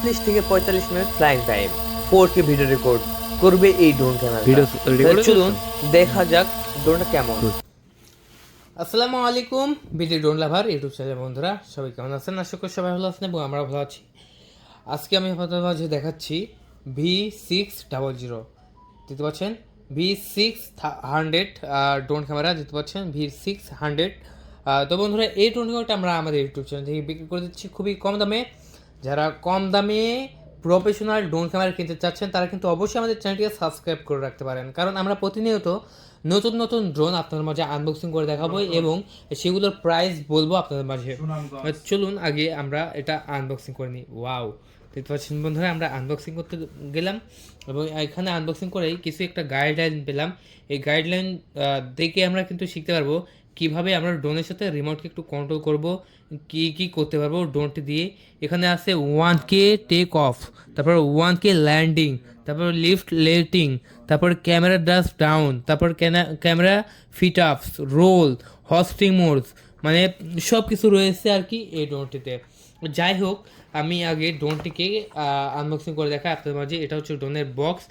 চল্লিশ থেকে পঁয়তাল্লিশ minute flying time four K video record করবে এই ড্রোন ক্যামেরা record চলুন দেখা যাক ড্রোনটা কেমন। আসসালামু আলাইকুম BD drone lover YouTube channel বন্ধুরা সবাই কেমন আছেন? আশা করি সবাই ভালো আছেন এবং আমরা ভালো আছি। আজকে আমি আপনাদের মাঝে দেখাচ্ছি ভি সিক্স ডাবল জিরো দেখতে পাচ্ছেন? V six hundred drone camera দেখতে পাচ্ছেন? ভি সিক্স হান্ড্রেড তো বন্ধুরা এই ড্রোন ক্যামেরাটা আমরা আমাদের ইউটিউব চ্যানেল থেকে বিক্রি করে দিচ্ছি। খুবই কম দামে। যারা কম দামে প্রফেশনাল ড্রোন ক্যামেরা কিনতে চাচ্ছেন তারা কিন্তু অবশ্যই আমাদের চ্যানেলটিকে সাবস্ক্রাইব করে রাখতে পারেন। কারণ আমরা প্রতিনিয়ত নতুন নতুন ড্রোন আপনাদের মাঝে আনবক্সিং করে দেখাবো এবং সেগুলোর প্রাইস বলব আপনাদের মাঝে। চলুন আগে আমরা এটা আনবক্সিং করে নিই। ওয়াও দেখতে পাচ্ছেন বন্ধুরা আমরা আনবক্সিং করতে গেলাম এবং এখানে আনবক্সিং করেই কিছু একটা গাইডলাইন পেলাম। এই গাইডলাইন দেখে আমরা কিন্তু শিখতে পারব কীভাবে আমরা ড্রোনের সাথে রিমোটকে একটু কন্ট্রোল করব, কি কি করতে পারব ড্রোনটি দিয়ে। এখানে আছে ওয়ান কে টেক অফ তারপর ওয়ান কে ল্যান্ডিং তারপর লিফট লেটিং তারপর ক্যামেরা ডাস ডাউন তারপর camera fit ups roll hosting modes মানে সব কিছু রয়েছে আর কি এই ড্রোনটিতে যাই হোক, আমি আগে ড্রোনটিকে আনবক্সিং করে দেখা আপনাদের মাঝে। এটা হচ্ছে ড্রোনের বক্স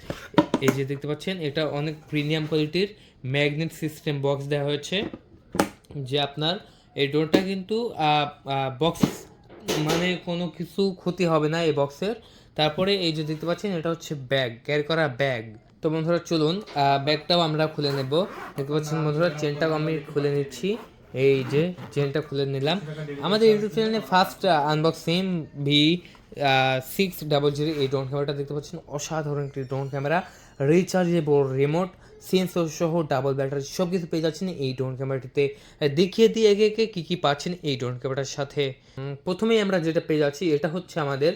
এই যে দেখতে পাচ্ছেন, এটা অনেক প্রিমিয়াম কোয়ালিটির ম্যাগনেট সিস্টেম বক্স দেওয়া হয়েছে। যে আপনার এই ড্রোনটা কিন্তু বক্স মানে কোনো কিছু ক্ষতি হবে না এই বক্সের তারপরে এই যে দেখতে পাচ্ছেন, এটা হচ্ছে ব্যাগ ক্যারি করা ব্যাগ তো বন্ধুরা, চলুন ব্যাগটাও আমরা খুলে নেব। দেখতে পাচ্ছেন বন্ধুরা চেনটাও আমি খুলে নিচ্ছি। এই যে চেনটা খুলে নিলাম। আমাদের ইউটিউব চ্যানেলে first unboxing V six double zero এই ড্রোন ক্যামেরাটা দেখতে পাচ্ছেন। অসাধারণ একটি drone camera rechargeable remote sensor সহ ডাবল ব্যাটারি সব কিছু পেয়ে যাচ্ছেন এই ড্রোন ক্যামেরাটিতে দেখিয়ে দিয়ে একে একে কী কী পাচ্ছেন এই ড্রোন ক্যামেরার সাথে। প্রথমেই আমরা যেটা পেয়ে যাচ্ছি, এটা হচ্ছে আমাদের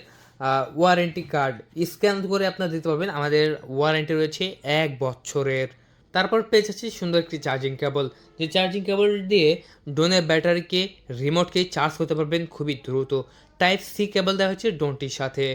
ওয়ারেন্টি কার্ড স্ক্যান করে আপনারা দিতে পারবেন, আমাদের ওয়ারেন্টি রয়েছে এক বছরের। তারপর পেয়ে যাচ্ছি সুন্দর একটি চার্জিং কেবল যে চার্জিং কেবল দিয়ে ড্রোনের ব্যাটারিকে রিমোটকে চার্জ করতে পারবেন খুবই দ্রুত। টাইপ সি কেবল দেওয়া হচ্ছে ড্রোনটির সাথে।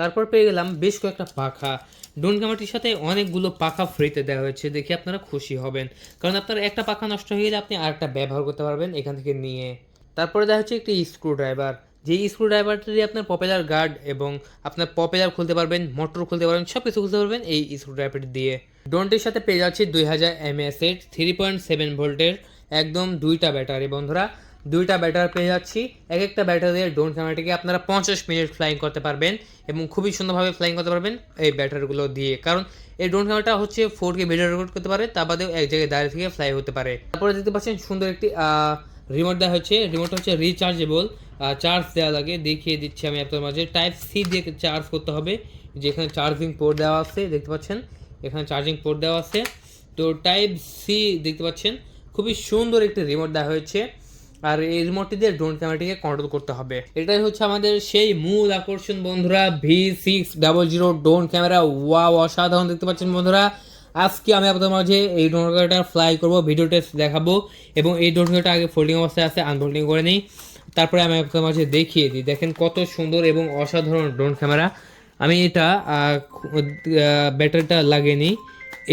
তারপর পেয়ে গেলাম বেশ কয়েকটা পাখা। ড্রোন ক্যামেরাটির সাথে অনেকগুলো পাখা ফ্রিতে দেওয়া হয়েছে, দেখে আপনারা খুশি হবেন। কারণ আপনার একটা পাখা নষ্ট হয়ে গেলে আপনি আরেকটা ব্যবহার করতে পারবেন এখান থেকে নিয়ে। তারপরে দেওয়া হচ্ছে একটি স্ক্রু ড্রাইভার যে স্ক্রু ড্রাইভারটি দিয়ে আপনার পপুলার গার্ড এবং আপনার পপুলার খুলতে পারবেন মোটর খুলতে পারবেন সব কিছু খুলতে পারবেন এই স্ক্রু ড্রাইভারটি দিয়ে। ড্রোনটির সাথে পেয়ে যাচ্ছে দুই হাজার এমএস এর থ্রি পয়েন্ট সেভেন ভোল্টের একদম দুইটা ব্যাটারি। বন্ধুরা দুইটা ব্যাটার পেয়ে যাচ্ছি। এক একটা ব্যাটারি দিয়ে ড্রোন ক্যামেরাটিকে আপনারা পঞ্চাশ মিনিট ফ্লাইং করতে পারবেন এবং খুবই সুন্দরভাবে ফ্লাইং করতে পারবেন এই ব্যাটারগুলো দিয়ে। কারণ এই ড্রোন ক্যামেরাটা হচ্ছে ফোর কে ভিডিও রেকর্ড করতে পারে, তা বাদেও এক জায়গায় দাঁড়িয়ে থেকে ফ্লাই হতে পারে। তারপরে দেখতে পাচ্ছেন সুন্দর একটি রিমোট দেওয়া হচ্ছে রিমোট হচ্ছে রিচার্জেবল চার্জ দেওয়া লাগে। দেখিয়ে দিচ্ছি আমি আপনার মাঝে। টাইপ সি দিয়ে চার্জ করতে হবে। যেখানে চার্জিং পোর্ট দেওয়া আছে, দেখতে পাচ্ছেন? এখানে চার্জিং পোর্ট দেওয়া আছে। তো টাইপ সি দেখতে পাচ্ছেন। খুবই সুন্দর একটি রিমোট দেওয়া হয়েছে। আর এই রিমোটটি দিয়ে ড্রোন ক্যামেরাটিকে কন্ট্রোল করতে হবে। এটাই হচ্ছে আমাদের সেই মূল আকর্ষণ বন্ধুরা V six double zero drone camera ওয়া অসাধারণ দেখতে পাচ্ছেন বন্ধুরা। আজকে আমি আপনাদের মাঝে এই ড্রোন ক্যামেরাটা ফ্লাই করব ভিডিও টেস্ট দেখাবো এবং এই ড্রোন ক্যামেরাটা আগে ফোল্ডিং অবস্থায় আছে আনফোল্ডিং করে নিই। তারপরে আমি আপনাদের মাঝে দেখিয়ে দিই। দেখেন কত সুন্দর এবং অসাধারণ ড্রোন ক্যামেরা আমি এটা ব্যাটারিটা লাগিয়ে নিই।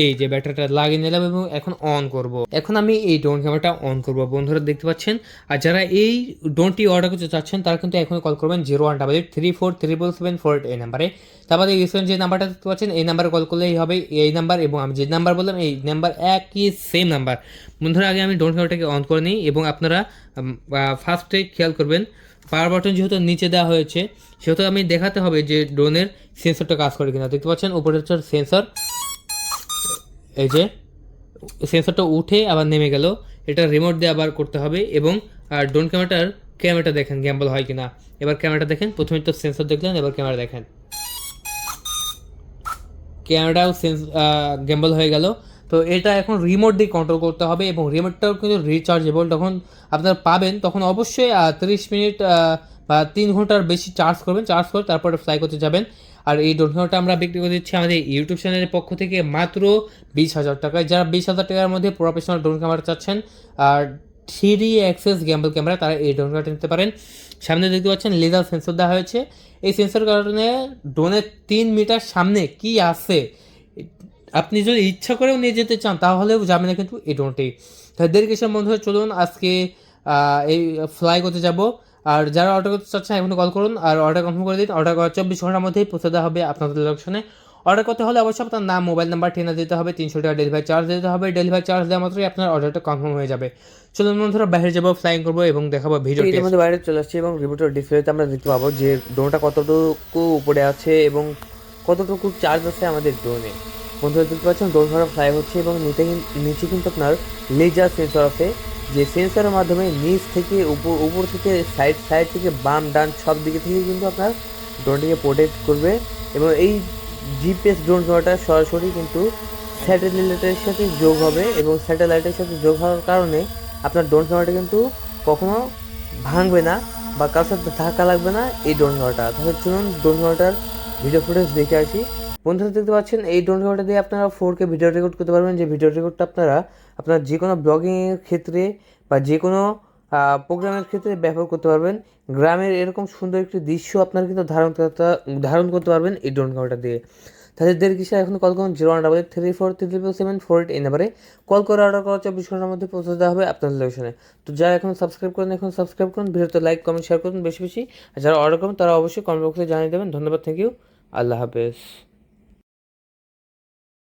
এই যে ব্যাটারিটা লাগিয়ে নিলাম এবং এখন অন করব। এখন আমি এই ড্রোন ক্যামেরাটা অন করব। বন্ধুরা দেখতে পাচ্ছেন? আর যারা এই ড্রোনটি অর্ডার করতে চাচ্ছেন, তারা কিন্তু এখন কল করবেন zero one double eight three four triple seven four এই নাম্বারে তারপরে ইউসেন যে নাম্বারটা দেখতে পাচ্ছেন, এই নাম্বারে কল করলেই হবে এই নাম্বার এবং আমি যে নাম্বার বললাম, এই নাম্বার একই সেম নাম্বার বন্ধুরা, আগে আমি ড্রোন ক্যামেরাটাকে অন করে নিই এবং আপনারা ফার্স্টে খেয়াল করবেন পাওয়ার বাটন যেহেতু নিচে দেওয়া হয়েছে, সেহেতু আমি দেখাতে হবে যে ড্রোনের সেন্সরটা কাজ করে কিনা। দেখতে পাচ্ছেন? উপরে হচ্ছে সেন্সর এই যে সেন্সরটা উঠে আবার নেমে গেল। এটা রিমোট দিয়ে আবার করতে হবে এবং, আর ড্রোন ক্যামেরাটার ক্যামেরাটা দেখেন গ্যাম্বল হয় কিনা। এবার ক্যামেরাটা দেখেন, প্রথমে তো সেন্সর দেখলেন, এবার ক্যামেরা দেখেন। ক্যামেরাটাও সেন্স গ্যাম্বল হয়ে গেল। তো এটা এখন রিমোট দিয়ে কন্ট্রোল করতে হবে এবং রিমোটটাও কিন্তু রিচার্জেবল যখন আপনারা পাবেন, তখন অবশ্যই তিরিশ মিনিট বা তিন ঘণ্টার বেশি চার্জ করবেন। চার্জ করে তারপরে ফ্লাই করতে যাবেন। আর এই ক্যামেরাটা আমরা বিক্রি করে দিচ্ছি আমাদের ইউটিউব চ্যানেলের পক্ষ থেকে মাত্র বিশ হাজার টাকায়। যারা বিশ হাজার টাকার মধ্যে প্রফেশনাল ড্রোন ক্যামেরা চাচ্ছেন আর থ্রি অ্যাক্সেস গ্যাম্বল ক্যামেরা তারা এই ড্রোন নিতে পারেন। সামনে দেখতে পাচ্ছেন লেজার সেন্সর দেওয়া হয়েছে। এই সেন্সর কারণে ড্রোনের তিন মিটার সামনে কি আছে? আপনি যদি ইচ্ছা করেও নিয়ে যেতে চান, তাহলেও যাবে না কিন্তু এই ড্রোনটি দেরি কিসের বন্ধু চলুন আজকে এই ফ্লাই করতে যাব। আর যারা অর্ডার করতে চাচ্ছেন এখনই কল করুন আর অর্ডার কনফার্ম করে দিন। অর্ডার করার চব্বিশ ঘণ্টার মধ্যেই পৌঁছে দেওয়া হবে আপনাদের লোকেশনে অর্ডার করতে হলে অবশ্যই আপনার নাম মোবাইল নাম্বার ঠিকানা দিতে হবে। তিনশো টাকা ডেলিভারি চার্জ দিতে হবে। ডেলিভারি চার্জ দেওয়া মাত্রই আপনার অর্ডারটা কনফার্ম হয়ে যাবে। চলুন বন্ধুরা বাইরে যাব ফ্লাইং করব এবং দেখাবো ভিডিও এর মধ্যে বাইরে চলে আসছে এবং রিমোটের ডিসপ্লেতে আমরা দেখতে পাবো যে ড্রোনটা কতটুকু উপরে আছে এবং কতটুকু চার্জ আছে আমাদের ড্রোনে বন্ধুরা দেখতে পাচ্ছেন ড্রোন ধরা ফ্লাই হচ্ছে এবং নিচে নিচে কিন্তু আপনার লেজার সেন্সর আছে। যে সেন্সরের মাধ্যমে নিচ থেকে উপর উপর থেকে সাইড সাইড থেকে বাম, ডান সব দিকে থেকে কিন্তু আপনার ড্রোনটিকে প্রোটেক্ট করবে এবং এই জিপিএস ড্রোন ধরাটা সরাসরি কিন্তু স্যাটেলাইটের সাথে যোগ হবে এবং স্যাটেলাইটের সাথে যোগ হওয়ার কারণে আপনার ড্রোন ক্যামেরাটা কিন্তু কখনো ভাঙবে না বা কারোর সাথে ধাক্কা লাগবে না এই ড্রোন ক্যামেরাটা তাহলে চলুন ড্রোন ক্যামেরাটার ভিডিও ফুটেজ দেখে আসি। বন্ধুরা দেখতে পাচ্ছেন, এই ড্রোন ক্যামেরাটা দিয়ে আপনারা ফোর কে ভিডিও রেকর্ড করতে পারবেন। যে ভিডিও রেকর্ডটা আপনারা আপনার যে কোনো ব্লগিংয়ের ক্ষেত্রে বা যে কোনো প্রোগ্রামের ক্ষেত্রে ব্যবহার করতে পারবেন। গ্রামের এরকম সুন্দর একটি দৃশ্য আপনারা কিন্তু ধারণ ধারণ করতে পারবেন এই ড্রোন ক্যামেরাটা দিয়ে। তাহলে দেড় কিসে এখন কল করুন zero one double three four three triple seven four eight এই নাম্বারে কল করে অর্ডার করা চব্বিশ ঘণ্টার মধ্যে পৌঁছে দেওয়া হবে আপনাদের লোকেশনে। তো যারা এখন সাবস্ক্রাইব করেন এখন সাবস্ক্রাইব করুন, ভিডিওতে লাইক কমেন্ট শেয়ার করুন বেশি বেশি। আর যারা অর্ডার করুন তারা অবশ্যই কমেন্ট বক্সে জানিয়ে দেবেন। ধন্যবাদ থ্যাংক ইউ আল্লাহ হাফেজ।